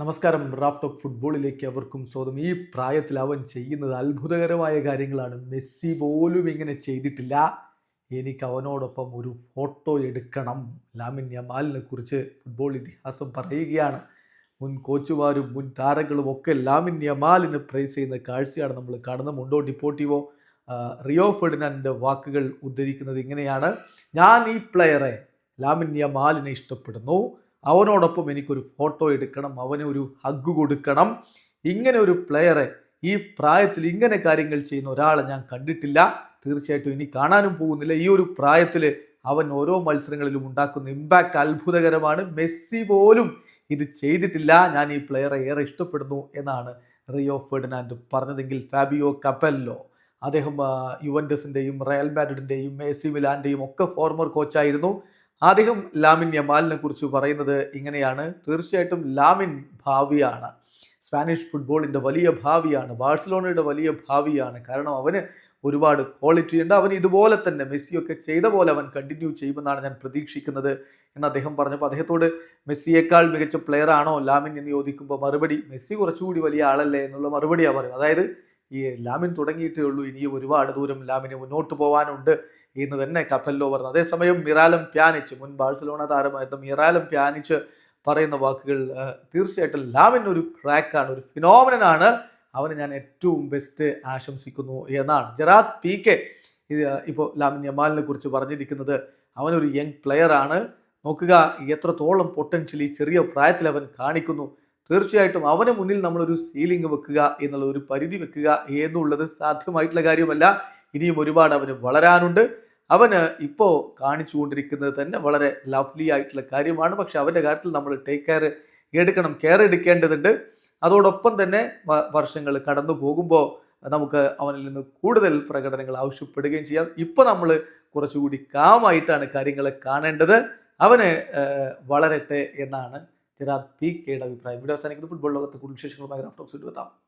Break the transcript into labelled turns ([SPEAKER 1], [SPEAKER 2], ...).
[SPEAKER 1] നമസ്കാരം. Raf of ഫുട്ബോളിലേക്ക് അവർക്കും സ്വാഗതം. ഈ പ്രായത്തിൽ അവൻ ചെയ്യുന്നത് അത്ഭുതകരമായ കാര്യങ്ങളാണ്. മെസ്സി പോലും ഇങ്ങനെ ചെയ്തിട്ടില്ല. എനിക്ക് അവനോടൊപ്പം ഒരു ഫോട്ടോ എടുക്കണം. ലാമിൻ യമാലിനെ കുറിച്ച് ഫുട്ബോൾ ഇതിഹാസം പറയുകയാണ്. മുൻ കോച്ചുമാരും മുൻ താരങ്ങളും ഒക്കെ ലാമിൻ യമാലിന് പ്രൈസ് ചെയ്യുന്ന കാഴ്ചയാണ് നമ്മൾ കാണുന്നത്. മുണ്ടോ ഡിപ്പോർട്ടിവോ റിയോ ഫെഡിനാന്റെ വാക്കുകൾ ഉദ്ധരിക്കുന്നത് ഇങ്ങനെയാണ്. ഞാൻ ഈ പ്ലെയറെ ലാമിൻ യമാലിനെ ഇഷ്ടപ്പെടുന്നു. അവനോടൊപ്പം എനിക്കൊരു ഫോട്ടോ എടുക്കണം അവന് ഒരു ഹഗ് കൊടുക്കണം. ഇങ്ങനെ ഒരു പ്ലെയറെ ഈ പ്രായത്തിൽ ഇങ്ങനെ കാര്യങ്ങൾ ചെയ്യുന്ന ഒരാളെ ഞാൻ കണ്ടിട്ടില്ല. തീർച്ചയായിട്ടും ഇനി കാണാനും പോകുന്നില്ല. ഈ ഒരു പ്രായത്തിൽ അവൻ ഓരോ മത്സരങ്ങളിലും ഉണ്ടാക്കുന്ന ഇമ്പാക്റ്റ് അത്ഭുതകരമാണ്. മെസ്സി പോലും ഇത് ചെയ്തിട്ടില്ല. ഞാൻ ഈ പ്ലെയറെ ഏറെ ഇഷ്ടപ്പെടുന്നു എന്നാണ് റിയോ ഫെർഡിനാൻഡ് പറഞ്ഞതെങ്കിൽ ഫാബിയോ കപ്പല്ലോ അദ്ദേഹം യുവൻഡസിന്റെയും റയൽ മാഡ്രിഡിന്റെയും എ മിലാന്റെയും ഒക്കെ ഫോർമർ കോച്ചായിരുന്നു അദ്ദേഹം ലാമിൻ യമാലിനെ കുറിച്ച് പറയുന്നത് ഇങ്ങനെയാണ്. തീർച്ചയായിട്ടും ലാമിൻ ഭാവിയാണ്. സ്പാനിഷ് ഫുട്ബോളിന്റെ വലിയ ഭാവിയാണ്. ബാഴ്സലോണയുടെ വലിയ ഭാവിയാണ്. കാരണം അവന് ഒരുപാട് ക്വാളിറ്റി ഉണ്ട്. അവൻ ഇതുപോലെ തന്നെ മെസ്സിയൊക്കെ ചെയ്ത പോലെ അവൻ കണ്ടിന്യൂ ചെയ്യുമെന്നാണ് ഞാൻ പ്രതീക്ഷിക്കുന്നത് എന്ന് അദ്ദേഹം പറഞ്ഞപ്പോൾ അദ്ദേഹത്തോട് മെസ്സിയേക്കാൾ മികച്ച പ്ലെയർ ആണോ ലാമിൻ എന്ന് ചോദിക്കുമ്പോൾ മറുപടി മെസ്സി കുറച്ചുകൂടി വലിയ ആളല്ലേ എന്നുള്ള മറുപടിയാണ് പറയുന്നത്. അതായത് ഈ ലാമിൻ തുടങ്ങിയിട്ടേ ഉള്ളൂ. ഇനിയും ഒരുപാട് ദൂരം ലാമിന് മുന്നോട്ട് പോകാനുണ്ട് എന്ന് തന്നെ കപ്പല്ലോ പറഞ്ഞു അതേസമയം മിറാലം പ്യാനിച്ച് മുൻ ബാഴ്സലോണ താരമായിരുന്ന മിറാലം പ്യാനിച്ച് പറയുന്ന വാക്കുകൾ തീർച്ചയായിട്ടും ലാമിൻ ഒരു ക്രാക്കാണ് ഒരു ഫിനോമിനനാണ് അവന് ഞാൻ ഏറ്റവും ബെസ്റ്റ് ആശംസിക്കുന്നു എന്നാണ്. ജറാദ് പി കെ ഇത് ഇപ്പോൾ ലാമിൻ യമാലിനെ കുറിച്ച് പറഞ്ഞിരിക്കുന്നത് അവനൊരു യങ് പ്ലെയർ ആണ്. നോക്കുക എത്രത്തോളം പൊട്ടൻഷ്യലി ചെറിയ പ്രായത്തിൽ അവൻ കാണിക്കുന്നു. തീർച്ചയായിട്ടും അവന് മുന്നിൽ നമ്മളൊരു സീലിംഗ് വെക്കുക എന്നുള്ള ഒരു പരിധി വെക്കുക എന്നുള്ളത് സാധ്യമായിട്ടുള്ള കാര്യമല്ല. ഇനിയും ഒരുപാട് അവന് വളരാനുണ്ട്. അവന് ഇപ്പോൾ കാണിച്ചുകൊണ്ടിരിക്കുന്നത് തന്നെ വളരെ ലവ്ലി ആയിട്ടുള്ള കാര്യമാണ്. പക്ഷെ അവന്റെ കാര്യത്തിൽ നമ്മൾ ടേക്ക് കെയർ എടുക്കണം കെയർ എടുക്കേണ്ടതുണ്ട്. അതോടൊപ്പം തന്നെ വർഷങ്ങൾ കടന്നു പോകുമ്പോൾ നമുക്ക് അവനിൽ നിന്ന് കൂടുതൽ പ്രകടനങ്ങൾ ആവശ്യപ്പെടുകയും ചെയ്യാം. ഇപ്പോൾ നമ്മൾ കുറച്ചുകൂടി കാമായിട്ടാണ് കാര്യങ്ങളെ കാണേണ്ടത്. അവന് വളരട്ടെ എന്നാണ് ജെറാദ് പി കെയുടെ അഭിപ്രായം. വീഡിയോ അവസാനിക്കുന്നത് ഫുട്ബോൾ ലോകത്ത് കൂടുതൽ വിശേഷങ്ങളുമായി റാഫ്റ്റോക്സ് എത്താം.